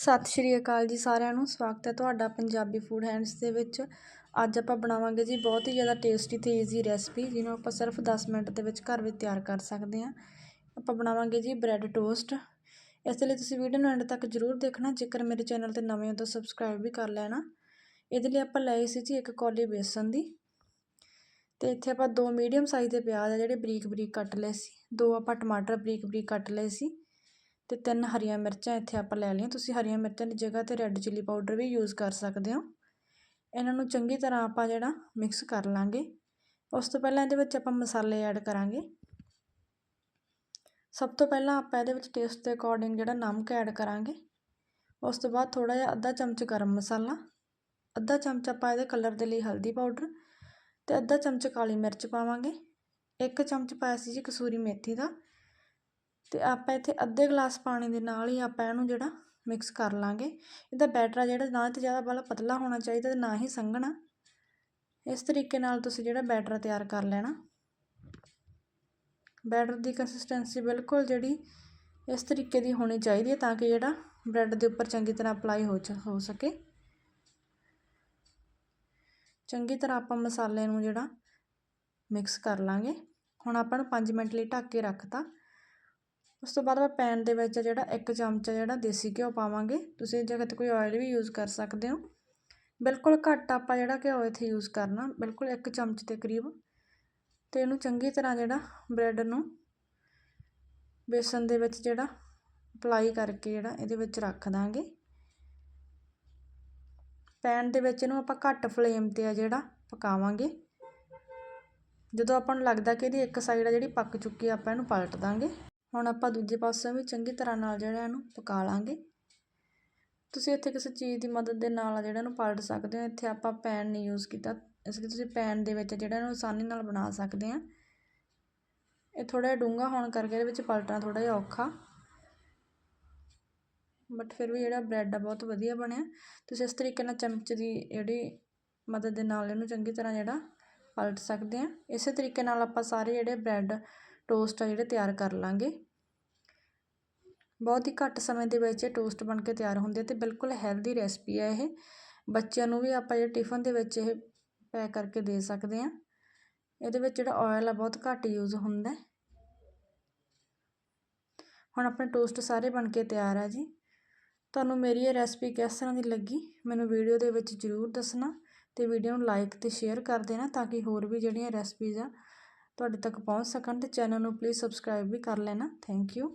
ਸਤਿ ਸ਼੍ਰੀ ਅਕਾਲ ਜੀ ਸਾਰਿਆਂ ਨੂੰ, ਸਵਾਗਤ ਹੈ ਤੁਹਾਡਾ ਪੰਜਾਬੀ ਫੂਡ ਹੈਂਡਸ ਦੇ ਵਿੱਚ। ਅੱਜ ਆਪਾਂ ਬਣਾਵਾਂਗੇ ਜੀ ਬਹੁਤ ਹੀ ਜ਼ਿਆਦਾ ਟੇਸਟੀ ਤੇ ਈਜ਼ੀ ਰੈਸਪੀ ਜਿਹਨੂੰ ਆਪਾਂ ਸਿਰਫ 10 ਮਿੰਟ ਦੇ ਵਿੱਚ ਘਰ ਵਿੱਚ ਤਿਆਰ ਕਰ ਸਕਦੇ ਹਾਂ। ਆਪਾਂ ਬਣਾਵਾਂਗੇ ਜੀ ਬ੍ਰੈਡ ਟੋਸਟ ਇਸ ਲਈ ਤੁਸੀਂ ਵੀਡੀਓ ਨੂੰ ਐਂਡ ਤੱਕ ਜ਼ਰੂਰ ਦੇਖਣਾ, ਜੇਕਰ ਮੇਰੇ ਚੈਨਲ ਤੇ ਨਵੇਂ ਹੋ ਤਾਂ ਸਬਸਕ੍ਰਾਈਬ ਵੀ ਕਰ ਲੈਣਾ। ਇਹਦੇ ਲਈ ਆਪਾਂ ਲਏ ਸੀ ਜੀ ਇੱਕ ਕੌਲੀ ਬੇਸਨ ਦੀ। ਤੇ ਇੱਥੇ ਆਪਾਂ ਦੋ ਮੀਡੀਅਮ ਸਾਈਜ਼ ਦੇ ਪਿਆਜ਼ ਆ ਜਿਹੜੇ ਬਰੀਕ ਬਰੀਕ ਕੱਟ ਲਏ ਸੀ। ਦੋ ਆਪਾਂ ਟਮਾਟਰ ਬਰੀਕ ਬਰੀਕ ਕੱਟ ਲਏ ਸੀ। ਅਤੇ ਤਿੰਨ ਹਰੀਆਂ ਮਿਰਚਾਂ ਇੱਥੇ ਆਪਾਂ ਲੈ ਲਈਆਂ। ਤੁਸੀਂ ਹਰੀਆਂ ਮਿਰਚਾਂ ਦੀ ਜਗ੍ਹਾ ਤੇ ਰੈੱਡ ਚਿੱਲੀ ਪਾਊਡਰ ਵੀ ਯੂਜ਼ ਕਰ ਸਕਦੇ ਹੋ। ਇਹਨਾਂ ਨੂੰ ਚੰਗੀ ਤਰ੍ਹਾਂ ਆਪਾਂ ਜਿਹੜਾ ਮਿਕਸ ਕਰ ਲਾਂਗੇ। ਉਸ ਤੋਂ ਪਹਿਲਾਂ ਇਹਦੇ ਵਿੱਚ ਆਪਾਂ ਮਸਾਲੇ ਐਡ ਕਰਾਂਗੇ। ਸਭ ਤੋਂ ਪਹਿਲਾਂ ਆਪਾਂ ਇਹਦੇ ਵਿੱਚ ਟੇਸਟ ਦੇ ਅਕੋਰਡਿੰਗ ਜਿਹੜਾ ਨਮਕ ਐਡ ਕਰਾਂਗੇ। ਉਸ ਤੋਂ ਬਾਅਦ ਥੋੜਾ ਜਿਹਾ ਅੱਧਾ ਚਮਚ ਗਰਮ ਮਸਾਲਾ, ਅੱਧਾ ਚਮਚ ਆਪਾਂ ਇਹਦੇ ਕਲਰ ਦੇ ਲਈ ਹਲਦੀ ਪਾਊਡਰ ਤੇ ਅੱਧਾ ਚਮਚ ਕਾਲੀ ਮਿਰਚ ਪਾਵਾਂਗੇ। ਇੱਕ ਚਮਚ ਪਾਇਆ ਸੀ ਜੀ ਕਸੂਰੀ ਮੇਥੀ ਦਾ। ਅਤੇ ਆਪਾਂ ਇੱਥੇ ਅੱਧੇ ਗਲਾਸ ਪਾਣੀ ਦੇ ਨਾਲ ਹੀ ਆਪਾਂ ਇਹਨੂੰ ਜਿਹੜਾ ਮਿਕਸ ਕਰ ਲਾਂਗੇ। ਇਹਦਾ ਬੈਟਰ ਆ ਜਿਹੜਾ, ਨਾ ਤਾਂ ਜ਼ਿਆਦਾ ਬਾਲਾ ਪਤਲਾ ਹੋਣਾ ਚਾਹੀਦਾ ਤੇ ਨਾ ਹੀ ਸੰਘਣਾ। ਇਸ ਤਰੀਕੇ ਨਾਲ ਤੁਸੀਂ ਜਿਹੜਾ ਬੈਟਰ ਤਿਆਰ ਕਰ ਲੈਣਾ। ਬੈਟਰ ਦੀ ਕੰਸਿਸਟੈਂਸੀ ਬਿਲਕੁਲ ਜਿਹੜੀ ਇਸ ਤਰੀਕੇ ਦੀ ਹੋਣੀ ਚਾਹੀਦੀ ਹੈ ਤਾਂ ਕਿ ਜਿਹੜਾ ਬ੍ਰੈਡ ਦੇ ਉੱਪਰ ਚੰਗੀ ਤਰ੍ਹਾਂ ਅਪਲਾਈ ਹੋ ਹੋ ਸਕੇ। ਚੰਗੀ ਤਰ੍ਹਾਂ ਆਪਾਂ ਮਸਾਲੇ ਨੂੰ ਜਿਹੜਾ ਮਿਕਸ ਕਰ ਲਾਂਗੇ। ਹੁਣ ਆਪਾਂ ਨੂੰ 5 ਮਿੰਟ ਲਈ ਢੱਕ ਕੇ ਰੱਖਤਾ। ਉਸ ਤੋਂ ਬਾਅਦ ਆਪਾਂ ਪੈਨ ਦੇ ਵਿੱਚ ਜਿਹੜਾ ਇੱਕ ਚਮਚਾ ਜਿਹੜਾ ਦੇਸੀ ਘਿਓ ਪਾਵਾਂਗੇ। ਤੁਸੀਂ ਜਗ੍ਹਾ 'ਤੇ ਕੋਈ ਆਇਲ ਵੀ ਯੂਜ਼ ਕਰ ਸਕਦੇ ਹੋ। ਬਿਲਕੁਲ ਘੱਟ ਆਪਾਂ ਜਿਹੜਾ ਘਿਓ ਇੱਥੇ ਯੂਜ਼ ਕਰਨਾ, ਬਿਲਕੁਲ ਇੱਕ ਚਮਚ ਦੇ ਕਰੀਬ। ਤੇ ਇਹਨੂੰ ਚੰਗੀ ਤਰ੍ਹਾਂ ਜਿਹੜਾ ਬ੍ਰੈਡ ਨੂੰ ਬੇਸਨ ਦੇ ਵਿੱਚ ਜਿਹੜਾ ਅਪਲਾਈ ਕਰਕੇ ਜਿਹੜਾ ਇਹਦੇ ਵਿੱਚ ਰੱਖ ਦਾਂਗੇ। ਪੈਨ ਦੇ ਵਿੱਚ ਇਹਨੂੰ ਆਪਾਂ ਘੱਟ ਫਲੇਮ ਤੇ ਆ ਜਿਹੜਾ ਪਕਾਵਾਂਗੇ। ਜਦੋਂ ਆਪਾਂ ਨੂੰ ਲੱਗਦਾ ਕਿ ਇਹਦੀ ਇੱਕ ਸਾਈਡ ਆ ਜਿਹੜੀ ਪੱਕ ਚੁੱਕੀ ਆ, ਆਪਾਂ ਇਹਨੂੰ ਪਲਟ ਦਾਂਗੇ। ਹੁਣ ਆਪਾਂ ਦੂਜੇ ਪਾਸੇ ਵੀ ਚੰਗੀ ਤਰ੍ਹਾਂ ਨਾਲ ਜਿਹੜਾ ਇਹਨੂੰ ਪਕਾ ਲਾਂਗੇ। ਤੁਸੀਂ ਇੱਥੇ ਕਿਸੇ ਚੀਜ਼ ਦੀ ਮਦਦ ਦੇ ਨਾਲ ਜਿਹੜਾ ਇਹਨੂੰ ਪਲਟ ਸਕਦੇ ਹੋ। ਇੱਥੇ ਆਪਾਂ ਪੈਨ ਨਹੀਂ ਯੂਜ਼ ਕੀਤਾ। ਇਸ ਲਈ ਤੁਸੀਂ ਪੈਨ ਦੇ ਵਿੱਚ ਜਿਹੜਾ ਇਹਨੂੰ ਆਸਾਨੀ ਨਾਲ ਬਣਾ ਸਕਦੇ ਆ। ਇਹ ਥੋੜਾ ਜਿਹਾ ਡੂੰਘਾ ਹੋਣ ਕਰਕੇ ਇਹਦੇ ਵਿੱਚ ਪਲਟਣਾ ਥੋੜਾ ਜਿਹਾ ਔਖਾ। ਬਟ ਫਿਰ ਵੀ ਜਿਹੜਾ ਬ੍ਰੈਡ ਆ ਬਹੁਤ ਵਧੀਆ ਬਣਿਆ। ਤੁਸੀਂ ਇਸ ਤਰੀਕੇ ਨਾਲ ਚਮਚ ਦੀ ਜਿਹੜੀ ਮਦਦ ਦੇ ਨਾਲ ਇਹਨੂੰ ਚੰਗੀ ਤਰ੍ਹਾਂ ਜਿਹੜਾ ਪਲਟ ਸਕਦੇ ਆ। ਇਸੇ ਤਰੀਕੇ ਨਾਲ ਆਪਾਂ ਸਾਰੇ ਜਿਹੜੇ ਬ੍ਰੈਡ ਟੋਸਟ ਆ ਜਿਹੜੇ ਤਿਆਰ ਕਰ ਲਾਂਗੇ। ਬਹੁਤ ਹੀ ਘੱਟ ਸਮੇਂ ਦੇ ਵਿੱਚ ਇਹ ਟੋਸਟ ਬਣ ਕੇ ਤਿਆਰ ਹੁੰਦੇ ਤੇ ਬਿਲਕੁਲ ਹੈਲਦੀ ਰੈਸਪੀ ਹੈ ਇਹ। ਬੱਚਿਆਂ ਨੂੰ ਵੀ ਆਪਾਂ ਜਿਹੜੇ ਟਿਫਨ ਦੇ ਵਿੱਚ ਇਹ ਪੈਕ ਕਰਕੇ ਦੇ ਸਕਦੇ ਆ ਇਹਦੇ ਵਿੱਚ ਜਿਹੜਾ ਆਇਲ ਆ ਬਹੁਤ ਘੱਟ ਯੂਜ਼ ਹੁੰਦਾ। ਹੁਣ ਆਪਣੇ ਟੋਸਟ ਸਾਰੇ ਬਣ ਕੇ ਤਿਆਰ ਆ ਜੀ। ਤੁਹਾਨੂੰ ਮੇਰੀ ਇਹ ਰੈਸਪੀ ਕਿਸ ਤਰ੍ਹਾਂ ਦੀ ਲੱਗੀ, ਮੈਨੂੰ ਵੀਡੀਓ ਦੇ ਵਿੱਚ ਜ਼ਰੂਰ ਦੱਸਣਾ ਤੇ ਵੀਡੀਓ ਨੂੰ ਲਾਈਕ ਤੇ ਸ਼ੇਅਰ ਕਰ ਦੇਣਾ ਤਾਂ ਕਿ ਹੋਰ ਵੀ ਜਿਹੜੀਆਂ ਰੈਸਪੀਜ਼ ਆ ਤੁਹਾਡੇ ਤੱਕ ਪਹੁੰਚ ਸਕਣ ਅਤੇ ਚੈਨਲ ਨੂੰ ਪਲੀਜ਼ ਸਬਸਕ੍ਰਾਈਬ ਵੀ ਕਰ ਲੈਣਾ। Thank you